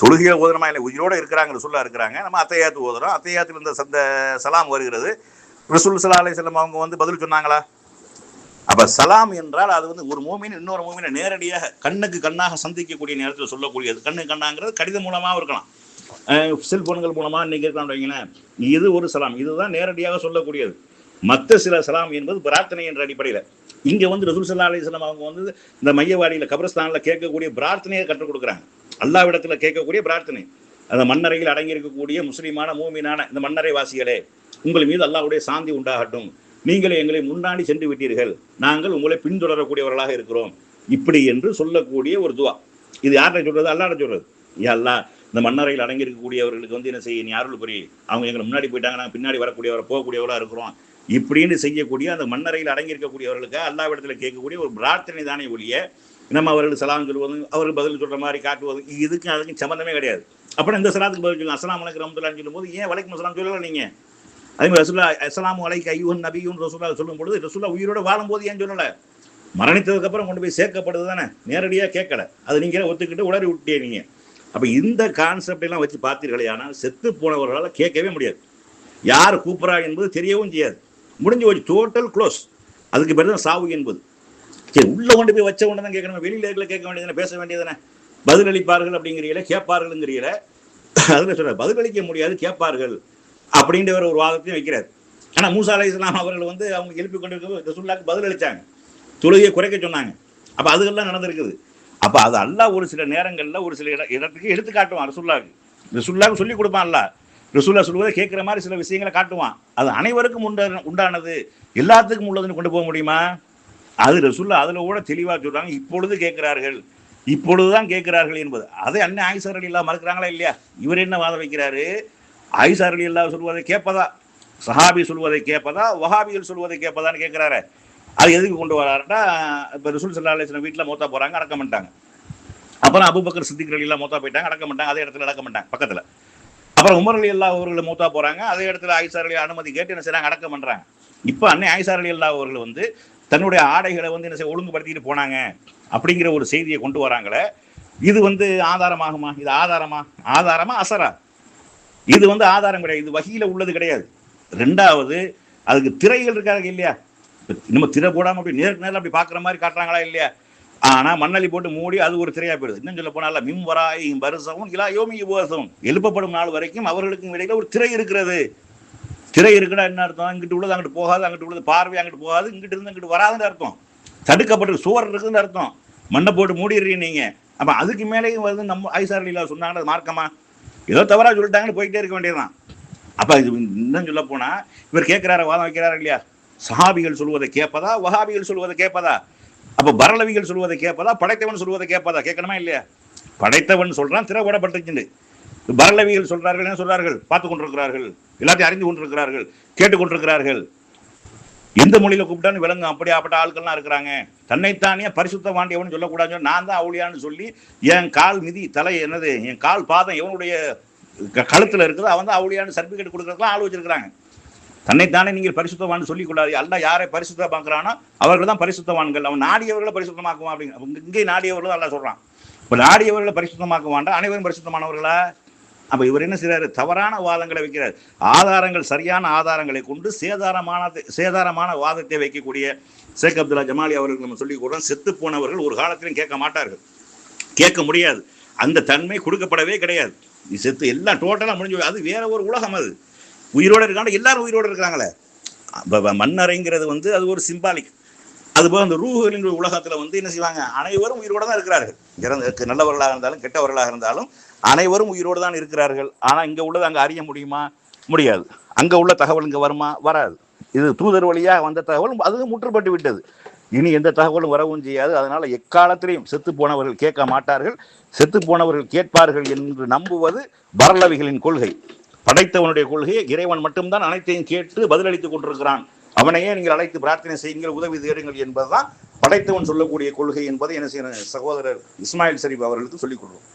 தொழுகையை ஓதுறமா இல்லை? உயிரோட இருக்கிறாங்க ரசுல்லா இருக்கிறாங்க. நம்ம அத்தையாத்து ஓதுறோம். அத்தையாத்துல இந்த சந்த சலாம் வருகிறது. ரசூல் சலா அலை செல்லம் அவங்க வந்து பதில் சொன்னாங்களா? அப்ப சலாம் என்றால் அது வந்து ஒரு மூமின் இன்னொரு மூமினை நேரடியாக கண்ணுக்கு கண்ணாக சந்திக்கக்கூடிய நேரத்தில் சொல்லக்கூடியது. கண்ணு கண்ணாங்கிறது கடிதம் மூலமாக இருக்கலாம். செல்போன்கள் மூலமா இன்னைக்கு இருக்கலாம் இது ஒரு சலாம். இதுதான் நேரடியாக சொல்லக்கூடியது. மற்ற சில சலாம் என்பது பிரார்த்தனை என்ற அடிப்படையில். இங்க வந்து ரசூல் சல்லா அலிஸ்லாம் அவங்க வந்து இந்த மையவாடியில கபரஸ்தானில் கேட்கக்கூடிய பிரார்த்தனையை கற்றுக் கொடுக்குறாங்க. அல்லாவிடத்துல கேட்கக்கூடிய பிரார்த்தனை. அந்த மண்ணறையில் அடங்கி இருக்கக்கூடிய முஸ்லீமான மூமினான இந்த மண்ணறை வாசிகளே உங்கள் மீது அல்லாவுடைய சாந்தி உண்டாகட்டும். நீங்கள் எங்களை முன்னாடி சென்று விட்டீர்கள். நாங்கள் உங்களை பின்தொடரக்கூடியவர்களாக இருக்கிறோம். இப்படி என்று சொல்லக்கூடிய ஒரு துவா. இது யார்கிட்ட சொல்றது? அல்லாட சொல்றது. யா இந்த மன்னரையில் அடங்கி இருக்கக்கூடியவர்களுக்கு வந்து என்ன செய்ய நீ அருள் புரி? அவங்க எங்களை முன்னாடி போயிட்டாங்க நாங்கள் பின்னாடி வரக்கூடியவரை போகக்கூடியவர்களாக இருக்கிறோம். இப்படின்னு செய்யக்கூடிய அந்த மன்னரையில் அடங்கி இருக்கக்கூடியவர்களுக்கு அல்லாவிடத்துல கேட்கக்கூடிய ஒரு பிரார்த்தனை தானே ஒழிய நம்ம அவர்கள் சலாம் சொல்வதும் அவர்கள் பதில் சொல்கிற மாதிரி காட்டுவதும் இதுக்கும் அதுக்கும் சம்மந்தமே கிடையாது. அப்புறம் இந்த சலாத்துக்கு பதில் சொல்லுங்க அஸ்லாம் வலைக்கு ரம்துல்லான்னு சொல்லும்போது ஏன் வலைக்கும் சலாம் சொல்லலை நீங்கள் அதே மாதிரி ரசுல்லா அஸ்லாம் அலைக்கு ஐயூன் நபியும் ரசுல்லா சொல்லும் பொழுது ரசுல்லா உயிரோட வாழும்போது ஏன் சொல்லலை? மரணித்ததுக்கு அப்புறம் கொண்டு போய் சேர்க்கப்படுது தானே? நேரடியாக கேட்கல. அது நீங்கள் ஒத்துக்கிட்டு உளறி விட்டே அப்போ இந்த கான்செப்ட் எல்லாம் வச்சு பார்த்தீர்களே ஆனால் செத்து போனவர்களால் கேட்கவே முடியாது. யார் கூப்பிட்றா என்பது தெரியவும் செய்யாது. முடிஞ்சு போச்சு. டோட்டல் க்ளோஸ் அதுக்கு பேர் தான் சாவு என்பது. சரி உள்ளே கொண்டு போய் வச்ச உடனே தான் கேட்கணும். வெளியில் இருக்கல கேட்க வேண்டியதானே பேச வேண்டியதானே பதிலளிப்பார்கள் அப்படிங்கிறீங்களே கேட்பார்கள்ங்கிறீங்களே. அதில் சொல்ற பதிலளிக்க முடியாது கேட்பார்கள். அப்படின்ற ஒரு வாதத்தையும் வைக்கிறார். ஆனால் மூசா அலி இஸ்லாம் அவர்கள் வந்து அவங்க எழுப்பி கொண்டு இருக்க ரசூல்லாக்கு பதில் அளித்தாங்க தொழுகையை குறைக்க சொன்னாங்க. அப்போ அதுகள்லாம் நடந்திருக்குது. அப்போ அது அல்லா ஒரு சில நேரங்களில் ஒரு சில இட- இடத்துக்கு எடுத்து காட்டுவான் ரசுல்லாவுக்கு ரசுல்லாவுக்கு சொல்லி கொடுப்பான் அல்லாஹ் ரசூல்லா சொல்வதை கேட்குற மாதிரி சில விஷயங்களை காட்டுவான். அது அனைவருக்கும் உண்டான உண்டானது. எல்லாத்துக்கும் உள்ளதுன்னு கொண்டு போக முடியுமா? அது ரசுல்லா அதில் கூட தெளிவாக சொல்கிறாங்க இப்பொழுது கேட்கிறார்கள். இப்பொழுதுதான் கேட்கிறார்கள் என்பது. அதை அண்ணன் ஆயிசார் அலி இல்லா மறுக்கிறாங்களா இல்லையா? இவர் என்ன வாதம் வைக்கிறாரு? ஆயிசார் அலி அல்லா சொல்வதை கேட்பதா சஹாபி சொல்வதை கேட்பதா வஹாபிகள் சொல்வதை கேட்பதான்னு கேட்குறாரு அது எதுக்கு கொண்டு வராருன்னா இப்போ ரிசுல் சல்லா அலிஸ்லாம் வீட்டில் மூத்தா போகிறாங்க அடக்க மாட்டாங்க அப்புறம் அபுபக்கர் சித்திக் அலி எல்லாம் மூத்தா போயிட்டாங்க அடக்க மாட்டாங்க அதே இடத்துல அடக்க மாட்டாங்க பக்கத்தில். அப்புறம் உமர் அலி அல்லா அவர்கள் மூத்தா போகிறாங்க அதே இடத்துல ஆயிசார் அலி அனுமதி கேட்டு என்ன செய்றாங்க அடக்க பண்ணுறாங்க இப்போ அன்னை ஆயிசார் அலி அல்லா அவர்கள் வந்து தன்னுடைய ஆடைகளை வந்து என்ன செய்ய ஒழுங்குபடுத்திட்டு போனாங்க அப்படிங்கிற ஒரு செய்தியை கொண்டு வராங்களே இது வந்து ஆதாரமாகுமா? இது ஆதாரமா? ஆதாரமா? அசரா? இது வந்து ஆதாரம் கிடையாது. இது வகையில் உள்ளது கிடையாது. ரெண்டாவது அதுக்கு திரைகள் இருக்காங்க இல்லையா? நம்ம திரை போடாமல் அப்படி நேருக்கு நேரில் அப்படி பார்க்குற மாதிரி காட்டுறாங்களா இல்லையா? ஆனால் மண்ணலி போட்டு மூடி அது ஒரு திரையாக போயிடுது. இன்னும் சொல்ல போனால மிம் வராய் வருஷமும் இலா யோமி உபவாசம் எழுப்பப்படும் நாள் வரைக்கும் அவர்களுக்கும் இடையில ஒரு திரை இருக்கிறது. திரை இருக்குன்னா என்ன அர்த்தம்? இங்கிட்டு உள்ளது அங்கிட்டு போகாது அங்கிட்டு உள்ளது பார்வை அங்கிட்டு போகாது இங்கிட்டு இருந்து இங்கிட்டு வராதுன்னு அர்த்தம். தடுக்கப்பட்டு சுவர் இருக்குதுன்னு அர்த்தம். மண்ணை போட்டு மூடிடுறீங்க நீங்கள் அப்போ அதுக்கு மேலேயும் வந்து நம்ம ஐசார் லீலா சொன்னாங்க அது மார்க்கமா? ஏதோ தவறா சொல்லிட்டாங்கன்னு போயிட்டே இருக்க வேண்டியதுதான். அப்போ இது இன்னும் சொல்ல போனால் இவர் கேட்குறாரு வாதம் வைக்கிறாரு இல்லையா? சஹாபிகள் சொல்வதை கேட்பதா? வஹாபிகள் சொல்வதை கேட்பதா? அப்போ பரலவிகள் சொல்வதை கேட்பதா? படைத்தவன் சொல்வதை கேட்பதா? கேட்கணுமா இல்லையா? படைத்தவன் சொல்கிறான் திறவுடப்பட்டிருக்கின்ற பரலவிகள் சொல்கிறார்கள் என்ன சொல்கிறார்கள் பார்த்து கொண்டிருக்கிறார்கள். எல்லாத்தையும் அறிந்து கொண்டிருக்கிறார்கள் கேட்டுக்கொண்டிருக்கிறார்கள் எந்த மொழியில கூப்பிட்டாலும் அப்படி அப்படியாப்பட்ட ஆட்கள்லாம் இருக்கிறாங்க. தன்னைத்தானே பரிசுத்த வாண்டியவன் சொல்லக்கூடாது நான் தான் அவுளியான்னு சொல்லி என் கால் மிதி தலை என்னது என் கால் பாதம் எவனுடைய க- கழுத்துல இருக்குதோ அவன் தான் அவுளியான்னு சர்டிபிகேட் கொடுக்கறதுலாம் ஆள் வச்சிருக்கிறாங்க. தன்னைத்தானே நீங்கள் பரிசுத்தவான் சொல்லிக்கூடாது கொள்ளாது அல்ல யாரை பரிசுத்தமாக்குறானோ அவர்கள் தான் பரிசுத்தவான்கள். அவன் நாடியவர்களை பரிசுத்தமாக்குவான் அப்படிங்க இங்கே நாடியவர்களும் நல்லா சொல்றான். இப்போ நாடியவர்களை பரிசுத்தமாக்க அனைவரும் பரிசுத்தமானவர்களா? அப்ப இவர் என்ன செய்கிறாரு தவறான வாதங்களை வைக்கிறார். ஆதாரங்கள் சரியான ஆதாரங்களை கொண்டு சேதாரமான சேதாரமான வாதத்தை வைக்கக்கூடிய ஷேக் அப்துல்லா ஜமாலி அவர்கள் நம்ம சொல்லி கூட செத்து போனவர்கள் ஒரு காலத்திலும் கேட்க மாட்டார்கள். கேட்க முடியாது. அந்த தன்மை கொடுக்கப்படவே கிடையாது. செத்து எல்லாம் டோட்டலாக முடிஞ்சு அது வேற ஒரு உலகம் அது. உயிரோட இருக்காங்க எல்லாரும் உயிரோட இருக்கிறாங்களே. மண்ணறைங்கிறது வந்து அது ஒரு சிம்பாலிக் அதுபோல் அந்த ரூஹுகளின் உலகத்தில் வந்து என்ன செய்வாங்க? அனைவரும் உயிரோட தான் இருக்கிறார்கள். இறந்த நல்லவர்களாக இருந்தாலும் கெட்டவர்களாக இருந்தாலும் அனைவரும் உயிரோடு தான் இருக்கிறார்கள். ஆனால் இங்கே உள்ளது அங்கே அறிய முடியுமா? முடியாது. அங்கே உள்ள தகவல் இங்கே வருமா? வராது. இது தூதர் வழியாக வந்த தகவல் அது முற்றுப்பட்டு விட்டது. இனி எந்த தகவலும் வரவும் செய்யாது. அதனால் எக்காலத்திலையும் செத்து போனவர்கள் கேட்க மாட்டார்கள். செத்து போனவர்கள் கேட்பார்கள் என்று நம்புவது வரலவிகளின் கொள்கை. படைத்தவனுடைய கொள்கையை இறைவன் மட்டும்தான் அனைத்தையும் கேட்டு பதிலளித்துக் கொண்டிருக்கிறான். அவனையே நீங்கள் அழைத்து பிரார்த்தனை செய்யுங்கள் உதவி தேடுங்கள் என்பதுதான் படைத்தவன் சொல்லக்கூடிய கொள்கை என்பதை என்ன செய்யணும் சகோதரர் இஸ்மாயில் ஷரீப் அவர்களுக்கு சொல்லிக் கொள்வோம்